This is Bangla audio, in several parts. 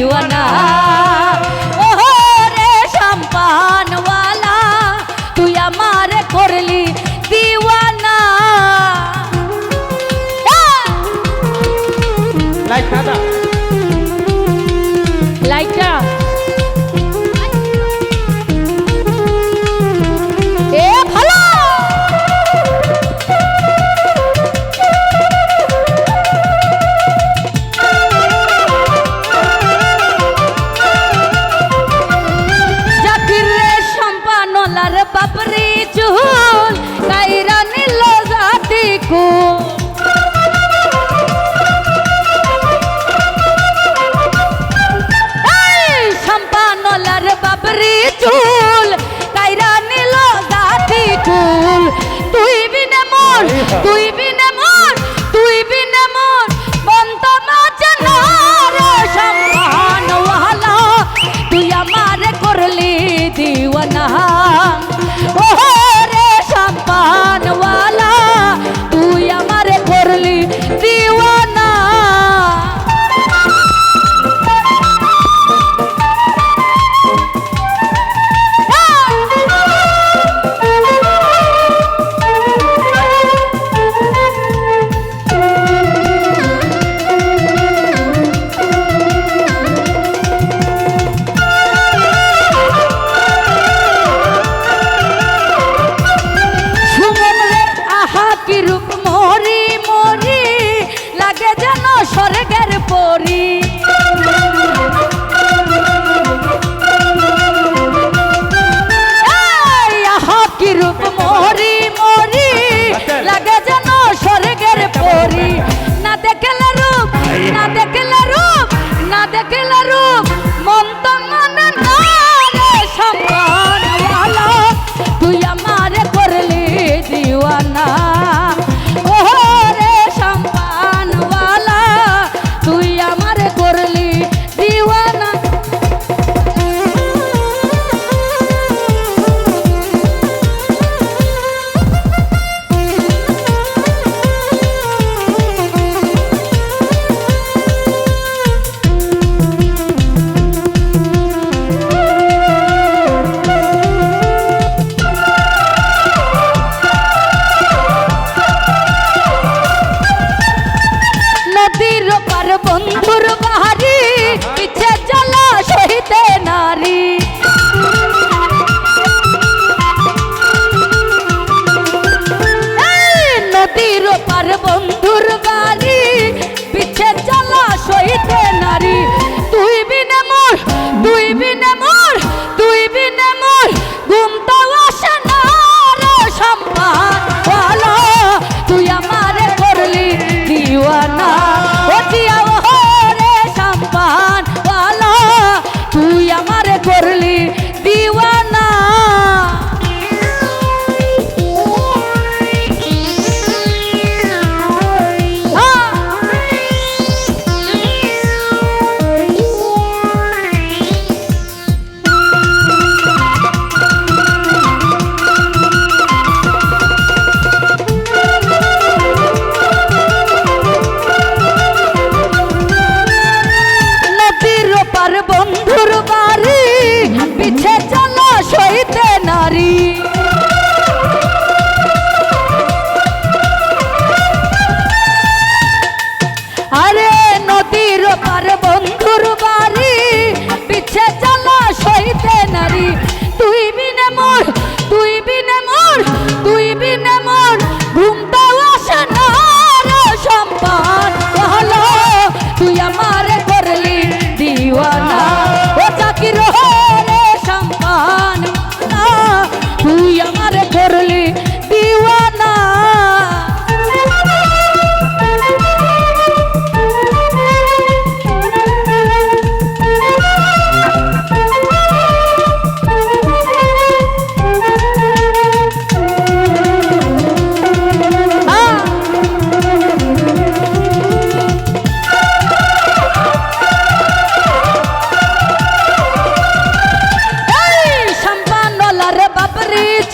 দিওয়ানা দিওয়ানা না দেখলে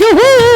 বাপরে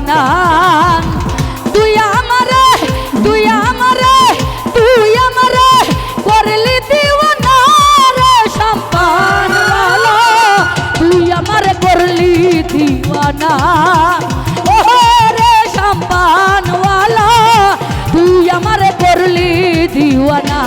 জানান তুই আমারে তুই আমারে তুই আমারে করলি দিওয়ানা রে সম্পান তুই আমারে করলি দিওয়ানা ও রে সম্পানওয়ালা তুই আমারে করলি দিওয়ানা